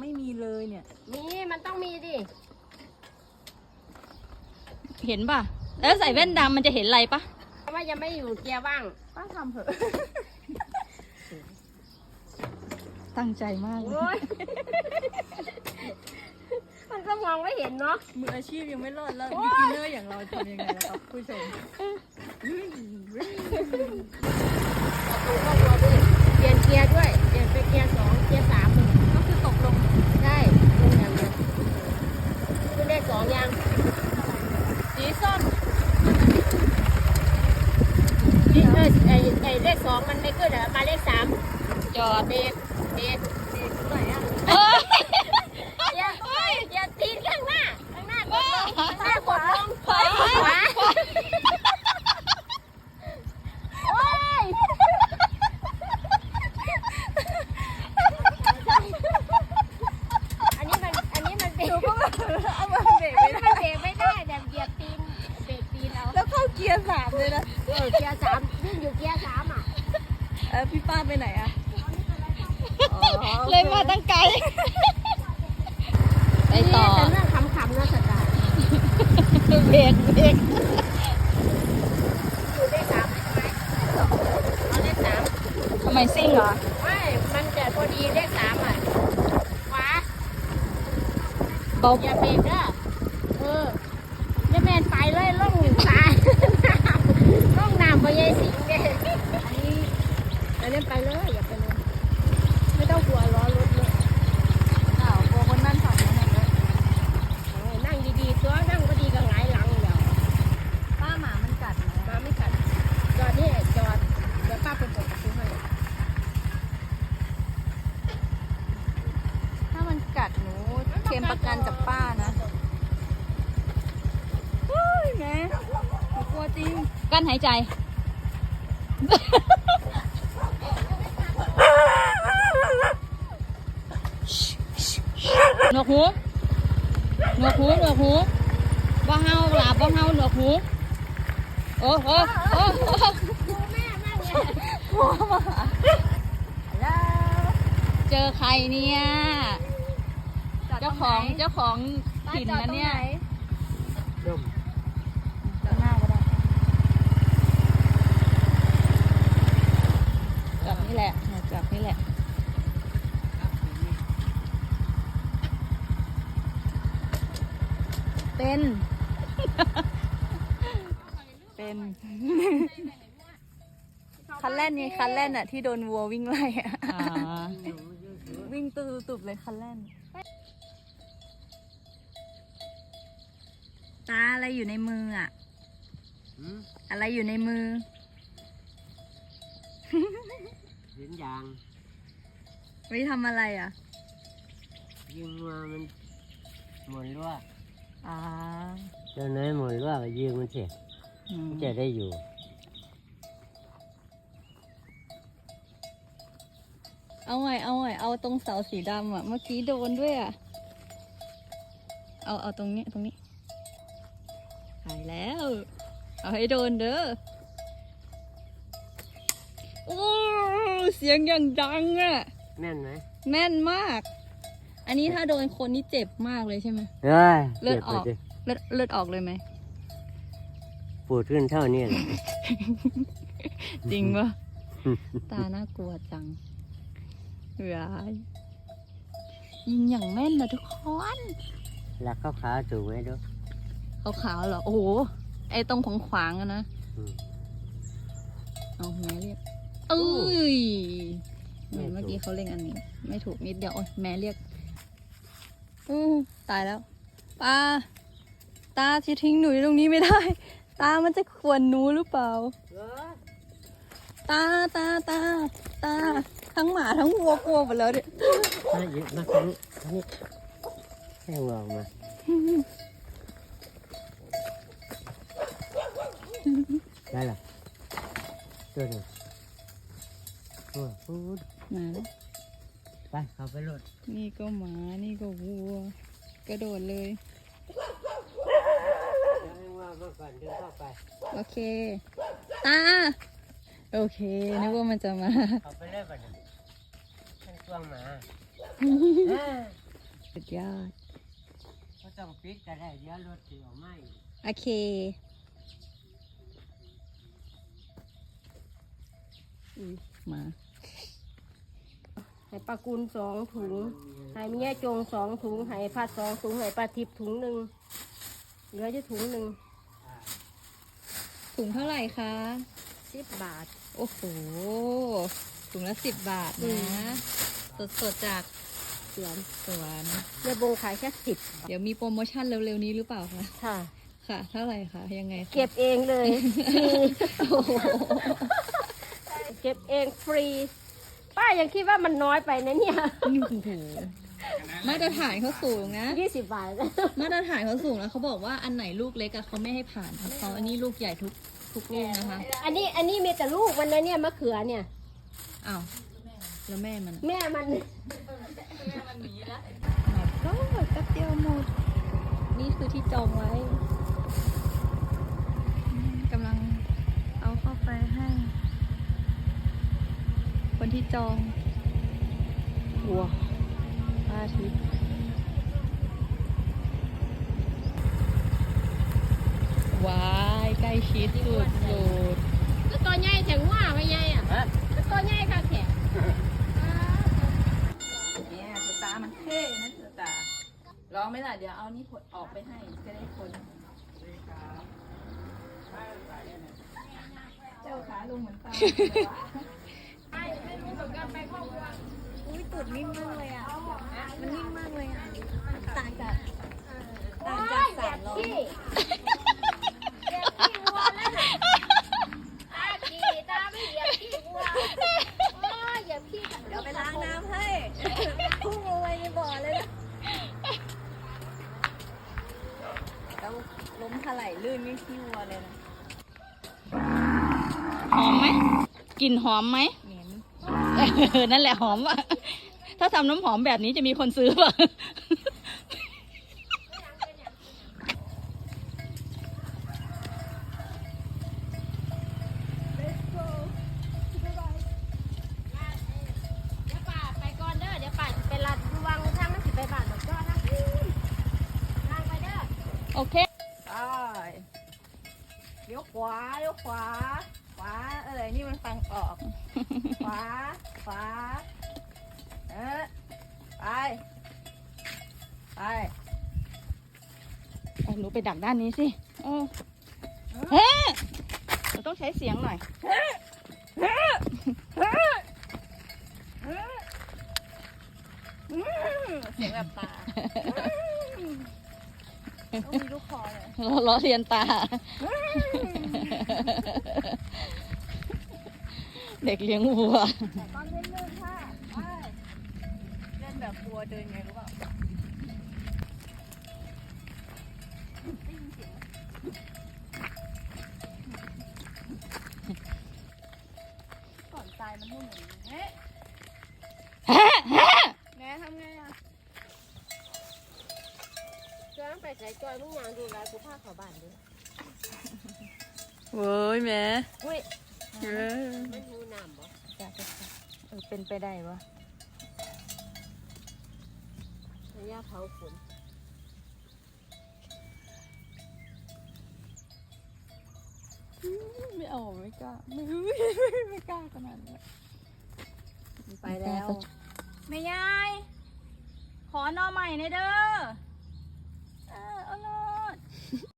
ไม่มีเลยเนี่ยมีมันต้องมีดิ เห็นป่ะ แล้วใส่แว่นดำมันจะเห็นอะไรปะเพราะว่ายังไม่อยู่เกียร์ว่าง ป้าทำเถอะ ตั้งใจมากเลยโอ้ย มันก็มองไม่เห็นเนาะ มืออาชีพยังไม่รอดแล้วโอ๊บิ๊ยกินเนอร์อย่างเราทำยังไงล่ะครับผู้ชมประตูก็วัวด้วยเปลี่ยนเกียร์ด้วย เปลี่ยนไปเกียร์สองเกียร์สาม ก็คือตกลง ได้ลงอย่างเดียวขึ้นเลขส องยังสีส้มนี่เออไอไอเลขสองมันไม่ขึ้นเหรอมาเลขสามจอดเบรกเบรกสีไหนอะเอ้ยอย่าอย่าตีนข้างหน้าข้างหน้ากดลงข้างหน้ากดลงขวาขวาโอ้ย อันนี้มัน อันนี้มันเบรก หนูก็แบบเอามาเบรก อัน ไม่ นี้ ได้ มันเบรกไม่ได้แบบเหยียบตีน เบรกตีนเอา แล้วเข้าเกียร์สามเลยนะ เออเกียร์สามวิ่งอยู่เกียร์สามอะ เออพี่ป้าไปไหนอะอ๋อโอคเลยมาตั้งไกลไปต่อแต่เรื่องขำๆนะสัตว์เบรกเบรกอยู่เลขสามใช่ไหมเอาเลขสามทำไมซิ่งเหรอไม่มันจะพอดีเลขสามอะขวาเบาอย่าเบรกเด้อเออแล้วแมนไปเลยล่องสายล่องน้ำไปยายสิงเด้ อันนี้อันนี้ไปเลยอย่าไปเลยไม่ต้องกลัวล้อรถเลยอ้าวกลัวคนนั่นฝั่งนั้นนะเอานั่งดีๆตัวนั่งก็ดีก็หงายหลังเดี๋ยวป้าหมามันกัดนะมาไม่กัดจอดนี่จอดเดี๋ยวป้าไปเปิดประตูให้ถ้ามันกัดหนูเคลมประกันจากป้านะเฮ้ยแม่หนูกลัวจริงกั้นหายใจ หนวกหูหนวกหูหนวกหูบ่เฮาหลาบ่เฮาหนวกหูโอ้โหโอ้โหดูแม่มากเลยกลัวหมาแล้วเจอใครเนี่ย เจ้าของเจ้าของถิ่นนะเนี่ยจอดหน้าก็ได้ จับนี่แหละจับนี่แหละ เป็น เป็นคันแล่นไงคันแล่นอะ ที่โดนวัววิ่งไล่อะอ่าวิ่งตุบๆเลยคันแล่น ตาอะไรอยู่ในมืออะหืมอะไรอยู่ในมือ เห็นยางไว้ทำอะไรอะ ยิงมามันหมดรั่ว อ๋อเจ้าไหนหมดรั่วก็ยิงมันเสียอืมจะได้อยู่ เอาไงเอาไงเอาตรงเสาสีดำอะ เมื่อกี้โดนด้วยอะ เอาเอาตรงนี้ตรงนี้หายแล้ว เอาให้โดนเด้อ โอ้ เสียงอย่างดังอะ แม่นไหม แม่นมาก อันนี้ถ้าโดนคนนี่เจ็บมากเลยใช่ไหมเฮ้ยเลือดจ็บออกไปเลือดเลือดออกเลยไหม ปวดขึ้นเท่านี้เลย จริงปะ ตาน่ากลัวจังเฮ้ยยิงอย่างแม่นนะทุกคนหลักข้าวขาวถูกไหมดูขาวๆเหรอ โอ้โห ไอ้ตรงของขวางๆอะนะ อืม เอาแม่เรียกเอ้ยเหมือนไม่ถูกเมื่อกี้เขาเล่นอันนี้ ไม่ถูกนิดเดียว โอ้ยแม่เรียก อู้ตายแล้วปลาตาจะทิ้งหนูอยู่ตรงนี้ไม่ได้ ตามันจะขวนหนูหรือเปล่าตาตาตาตา ทั้งหมาทั้งวัวกลัวหมดแล้วเนี่ยมาเยอะมากนี้อันนี้ให้วัวออกมาได้หรอตัวหนึ่งตัวพูดมาแล้ว ไปเข้าไปรถนี่ก็หมา นี่ก็วัว กระโดดเลยเดี๋ยวให้วัวมาก่อนเดินเข้าไป โอเค ตา โอเค นึกว่ามันจะมา เข้าไปเลยบัดนี้ช่วงมาสุดยอดก็ต้องปิดก็ได้เดี๋ยวรถสิเอาไหม่โอเค อุ้ยมา ให้ปลากุลสองถุงให้เมียจงสองถุงให้พัดสองถุงให้ปลาทิพย์ถุงหนึ่งเหลือจะถุงหนึ่งถุงเท่าไหร่คะสิบบาท โอ้โหถุงละสิบบาทอืนะมสดๆจากสวนสวนเมียบงขายแค่สิบเดี๋ยวมีโปรโมชั่นเร็วๆนี้หรือเปล่าคะค่ะค่ะ เท่าไหร่คะยังไงคะเก็บเองเลยฟรีโอ้โหเก็บเองฟรี ป้ายังคิดว่ามันน้อยไปนะเนี่ยโอ้โหมาตรฐานเขาสูงนะ ยี่สิบบาทมาตรฐานเขาสูงแล้วเขาบอกว่าอันไหนลูกเล็กอะเขาไม่ให้ผ่านเขาอันนี้ลูกใหญ่ทุกทุกลูกนะคะ อันนี้อันนี้มีแต่ลูกมันนะเนี่ยมะเขือเนี่ยอ้าวแล้วแม่มัน แม่มันก็แป๊บเดียวหมด นี่คือที่จองไว้อืมกำลังเอาเข้าไปให้ คนที่จองวัวพระอาทิตย์ว้ายใกล้ชิดสุดสุดก็ตัวใหญ่แข็งว่าไม่ใหญ่อะฮะก็ตัวใหญ่ค่ะแข็งเนี่ยสตาร์มันเท่นะสตาร์ลองไหมล่ะเดี๋ยวเอานี่ผลออกไปให้จะได้คนเจ้าขาลงเหมือนปลา อุ้ยตูดนิ่มมากเลยอะ มันนิ่มมากเลยอะต่างจากต่างจากสามร้อยพี่เหยียบขี้วัวแล้วน่ะตาขี่ตาไม่เหยียบขี้วัวโอ้ยเหยียบขี้เดี๋ยวไปล้างน้ำให้พุ่งลงไปในบ่อเลยนะแล้วล้มถลายลื่นไม่ขี้วัวเลยนะ หอมไหมกลิ่นหอมไหม เหม็นเออนั่นแหละหอมอะถ้าทำน้ำหอมแบบนี้จะมีคนซื้อป่ะเดี๋ยวป่าไปก่อนเด้อเดี๋ยวป่าไปลัดวังทางมันสิไปบ้านดอกจ้อทางนี้ทางไปเด้อโอเคใช่เลี้ยว ขวาเลี้ยวขวา ขวาเออนี่มันฟังออก ขวา ขวา เออไป ไปเอาหนูไปดักด้านนี้สิเออเฮ้เราต้องใช้เสียงหน่อย เสียงแบบปลาต้องมีลูกคอเลย เราล้อเลียนตา เด็กเลี้ยงวัวแต่ตอนเล่นเล่นค่ะไปเล่นแบบกลัวเดินไงรู้เปล่าก่อนตายมันพูดเหมือนเฮ้ยแม่ทำไงอะจ้อไปใส่จอยมึงยางดูแลกูพาเข้าบ้านด้วยโว้ยแม่อุ้ย เออมันหูน้ำบ่จ้ะจ้ะจ้ะเออเป็นไปได้ปะระยะเผาฝนไม่เอาไม่กล้าไม่ไม่กล้าขนาดนั้นไปแล้วแม่ยาย ขอนอใหม่หน่อยเด้อ